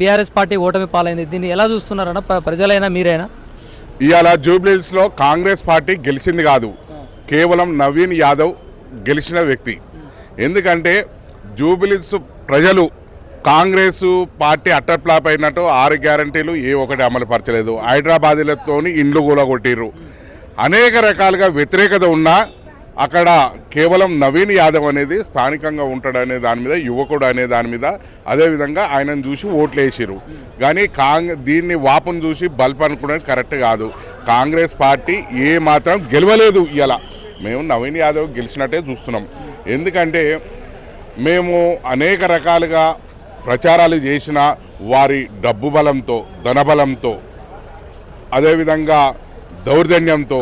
BRS party ఓటమి పాలైంది. దీన్ని ఎలా చూస్తున్నారన్న ప్రజలైనా మీరైనా? ఇవాళ జూబ్లీహిల్స్లో కాంగ్రెస్ పార్టీ గెలిచింది కాదు. కేవలం నవీన్ యాదవ్ గెలిచిన వ్యక్తి. ఎందుకంటే జూబ్లీహిల్స్ ప్రజలు కాంగ్రెస్ పార్టీ అట్టర్ అయినట్టు ఆరు గ్యారంటీలు ఏ ఒకటి అమలు పరచలేదు. హైదరాబాదీలతోని ఇండ్లు కొట్టిర్రు అనేక రకాలుగా వ్యతిరేకత ఉన్నా అక్కడ కేవలం నవీన్ యాదవ్ అనేది స్థానికంగా ఉంటాడు అనే దాని మీద యువకుడు అనే దాని మీద అదేవిధంగా ఆయనను చూసి ఓట్లు వేసిరు కానీ కాంగ్ దీన్ని వాపును చూసి బల్ప్ అనుకునేది కరెక్ట్ కాదు. కాంగ్రెస్ పార్టీ ఏ మాత్రం గెలవలేదు ఇలా మేము నవీన్ యాదవ్ గెలిచినట్టే చూస్తున్నాం. ఎందుకంటే మేము అనేక రకాలుగా ప్రచారాలు చేసిన వారి డబ్బు బలంతో ధనబలంతో అదేవిధంగా దౌర్జన్యంతో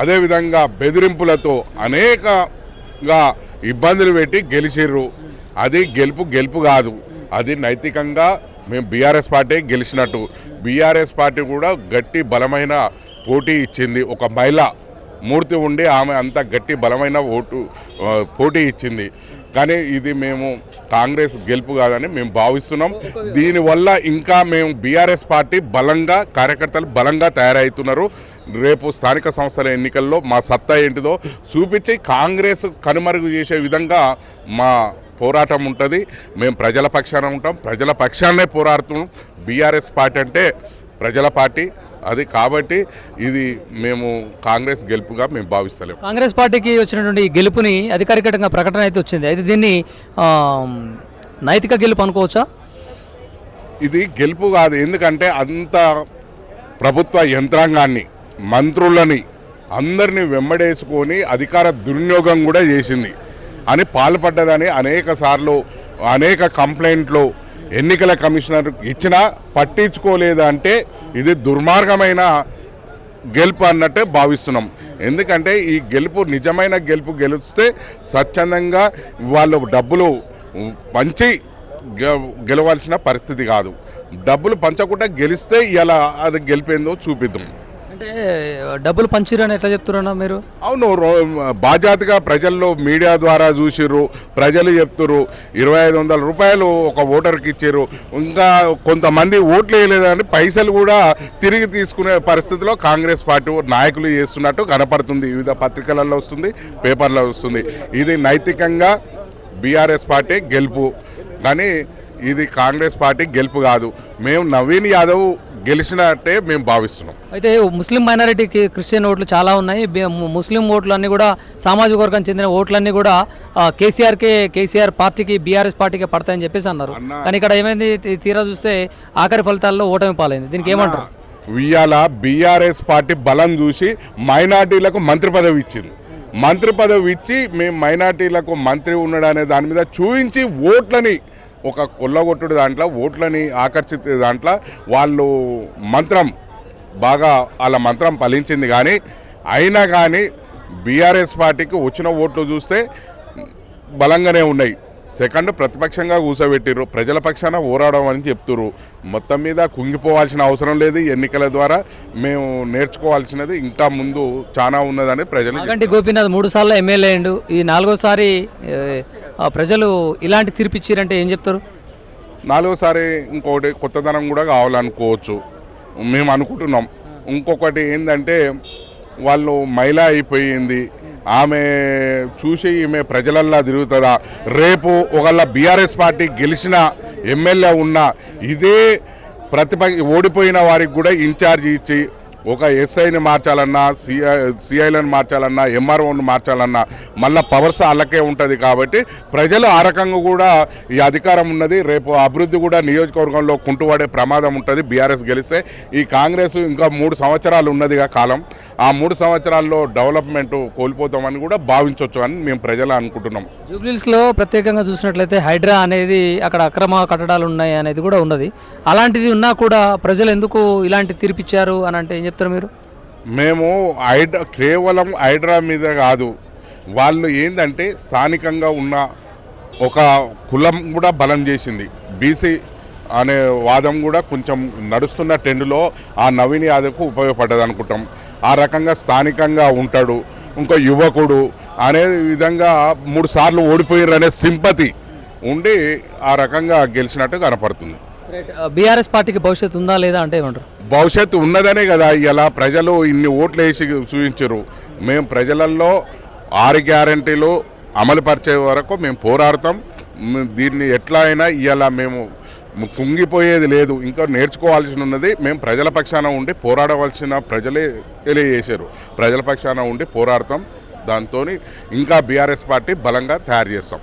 అదేవిధంగా బెదిరింపులతో అనేకగా ఇబ్బందులు పెట్టి గెలిచిర్రు. అది గెలుపు గెలుపు కాదు. అది నైతికంగా మేము బీఆర్ఎస్ పార్టీ గెలిచినట్టు. బీఆర్ఎస్ పార్టీ కూడా గట్టి బలమైన పోటీ ఇచ్చింది ఒక మహిళ. మూర్తి ఉండి ఆమె అంత గట్టి బలమైన ఓటు పోటీ ఇచ్చింది. కానీ ఇది మేము కాంగ్రెస్ గెలుపు కాదని మేము భావిస్తున్నాం. దీనివల్ల ఇంకా మేము బీఆర్ఎస్ పార్టీ బలంగా కార్యకర్తలు బలంగా తయారవుతున్నారు. రేపు స్థానిక సంస్థల ఎన్నికల్లో మా సత్తా ఏంటిదో చూపించి కాంగ్రెస్ కనుమరుగు చేసే విధంగా మా పోరాటం ఉంటుంది. మేము ప్రజల పక్షాన ఉంటాం. ప్రజల పక్షాన్నే పోరాడుతున్నాం. బీఆర్ఎస్ పార్టీ అంటే ప్రజల పార్టీ. అది కాబట్టి ఇది మేము కాంగ్రెస్ గెలుపుగా మేము భావిస్తలేము కాంగ్రెస్ పార్టీకి వచ్చినటువంటి గెలుపుని అధికారికంగా ప్రకటన అయితే వచ్చింది. అయితే దీన్ని నైతిక గెలుపు అనుకోవచ్చా? ఇది గెలుపు కాదు. ఎందుకంటే అంత ప్రభుత్వ యంత్రాంగాన్ని మంత్రులని అందరినీ వెంబడేసుకొని అధికార దుర్వినియోగం కూడా చేసింది. అని పాల్పడ్డదని అనేక సార్లు అనేక కంప్లైంట్లు ఎన్నికల కమిషనర్ ఇచ్చినా పట్టించుకోలేదు అంటే ఇది దుర్మార్గమైన గెలుపు అన్నట్టే భావిస్తున్నాం. ఎందుకంటే ఈ గెలుపు నిజమైన గెలుపు గెలిస్తే స్వచ్ఛందంగా వాళ్ళు డబ్బులు పంచి గె- గెలవాల్సిన పరిస్థితి కాదు. డబ్బులు పంచకుండా గెలిస్తే ఇలా అది గెలిపేందో చూపిద్దాం. అంటే డబ్బులు పంచిరని ఎట్లా చెప్తున్నారా మీరు? అవును రో- బాధ్యతగా ప్రజల్లో మీడియా ద్వారా చూసిర్రు ప్రజలు చెప్తురు ఇరవై ఐదు వందల రూపాయలు ఒక ఓటర్కి ఇచ్చారు ఇంకా కొంతమంది ఓట్లు వేయలేదని పైసలు కూడా తిరిగి తీసుకునే పరిస్థితిలో కాంగ్రెస్ పార్టీ నాయకులు చేస్తున్నట్టు కనపడుతుంది. వివిధ పత్రికలలో వస్తుంది పేపర్లో వస్తుంది. ఇది నైతికంగా బీఆర్ఎస్ పార్టీ గెలుపు. కానీ ఇది కాంగ్రెస్ పార్టీ గెలుపు కాదు. మేము నవీన్ యాదవ్ గెలిచినట్టే మేము భావిస్తున్నాం. అయితే ముస్లిం మైనారిటీకి క్రిస్టియన్ ఓట్లు చాలా ఉన్నాయి. ముస్లిం ఓట్లు అన్నీ కూడా సామాజిక వర్గానికి చెందిన ఓట్లన్నీ కూడా కేసీఆర్కే కేసీఆర్ పార్టీకి బీఆర్ఎస్ పార్టీకే పడతాయని చెప్పేసి అన్నారు. కానీ ఇక్కడ ఏమైంది? తీరా చూస్తే ఆఖరి ఫలితాల్లో ఓటమి పాలైంది. దీనికి ఏమంటారు? ఇవాళ బీఆర్ఎస్ పార్టీ బలం చూసి మైనార్టీలకు మంత్రి పదవి ఇచ్చింది. మంత్రి పదవి ఇచ్చి మేము మైనార్టీలకు మంత్రి ఉన్నాడనే దాని మీద చూపించి ఓట్లని ఒక కొల్లగొట్టుడు దాంట్లో ఓట్లని ఆకర్షిత దాంట్లో వాళ్ళు మంత్రం బాగా వాళ్ళ మంత్రం ఫలించింది కానీ అయినా కానీ బీఆర్ఎస్ పార్టీకి వచ్చిన ఓట్లు చూస్తే బలంగానే ఉన్నాయి. సెకండ్ ప్రతిపక్షంగా కూర్చోబెట్టిర్రు ప్రజల పక్షాన పోరాడడం అని చెప్తుర్రు. మొత్తం మీద కుంగిపోవాల్సిన అవసరం లేదు ఎన్నికల ద్వారా. మేము నేర్చుకోవాల్సినది ఇంకా ముందు చాలా ఉన్నదని ప్రజలు మాగంటి గోపీనాథ్ మూడు సార్లు ఎమ్మెల్యే అయిండు. ఈ నాలుగోసారి ప్రజలు ఇలాంటి తీర్పు ఇచ్చిరంటే ఏం చెప్తారు? నాలుగోసారి ఇంకొకటి కొత్తదనం కూడా కావాలనుకోవచ్చు. మేము అనుకుంటున్నాం. ఇంకొకటి ఏంటంటే వాళ్ళు మహిళ అయిపోయింది. ఆమె చూసి ఈమె ప్రజలల్లా తిరుగుతుందా? రేపు ఒకళ్ళ బీఆర్ఎస్ పార్టీ గెలిచిన ఎమ్మెల్యే ఉన్న ఇదే ప్రతిపక్ష ఓడిపోయిన వారికి కూడా ఇన్ఛార్జ్ ఇచ్చి ఒక ఎస్ఐని మార్చాలన్నా సిఐ సిఐలను మార్చాలన్నా ఎంఆర్ఓని మార్చాలన్నా మళ్ళీ పవర్స్ వాళ్ళకే ఉంటుంది కాబట్టి ప్రజలు ఆ రకంగా కూడా ఈ అధికారం ఉన్నది. రేపు అభివృద్ధి కూడా నియోజకవర్గంలో కుంటుపడే ప్రమాదం ఉంటుంది. బీఆర్ఎస్ గెలిస్తే ఈ కాంగ్రెస్ ఇంకా మూడు సంవత్సరాలు ఉన్నదిగా కాలం. ఆ మూడు సంవత్సరాల్లో డెవలప్మెంట్ కోల్పోతామని కూడా భావించవచ్చు అని మేము ప్రజలు అనుకుంటున్నాం. జూబ్లీస్లో ప్రత్యేకంగా చూసినట్లయితే హైడ్రా అనేది అక్కడ అక్రమ కట్టడాలు ఉన్నాయి అనేది కూడా ఉన్నది. అలాంటిది ఉన్నా కూడా ప్రజలు ఎందుకు ఇలాంటి తీర్పిచ్చారు అని అంటే ఏం చెప్తారు మీరు? మేము హైడ్రా కేవలం హైడ్రా మీద కాదు. వాళ్ళు ఏంటంటే స్థానికంగా ఉన్న ఒక కులం కూడా బలం చేసింది. బీసీ అనే వాదం కూడా కొంచెం నడుస్తున్న ట్రెండ్లో ఆ నవీన్ యాదవ్కు ఉపయోగపడ్డది అనుకుంటాం. ఆ రకంగా స్థానికంగా ఉంటాడు. ఇంకో యువకుడు అనే విధంగా మూడు సార్లు ఓడిపోయారు అనే సింపతి ఉండి ఆ రకంగా గెలిచినట్టు కనపడుతుంది. బీఆర్ఎస్ uh, పార్టీకి భవిష్యత్తు ఉందా లేదా అంటే ఏమంటారు? భవిష్యత్తు ఉన్నదనే కదా ఇలా ప్రజలు ఇన్ని ఓట్లు వేసి చూపించారు. మేము ప్రజలలో ఆరు గ్యారంటీలు అమలుపరిచే వరకు మేము పోరాడతాం. దీన్ని ఎట్లా అయినా ఇలా మేము కుంగిపోయేది లేదు. ఇంకా నేర్చుకోవాల్సి ఉన్నది మేము ప్రజల పక్షాన ఉండి పోరాడవలసిన ప్రజలే తెలియజేశారు. ప్రజల పక్షాన ఉండి పోరాడతాం. దాంతో ఇంకా బీఆర్ఎస్ పార్టీ బలంగా తయారు చేస్తాం.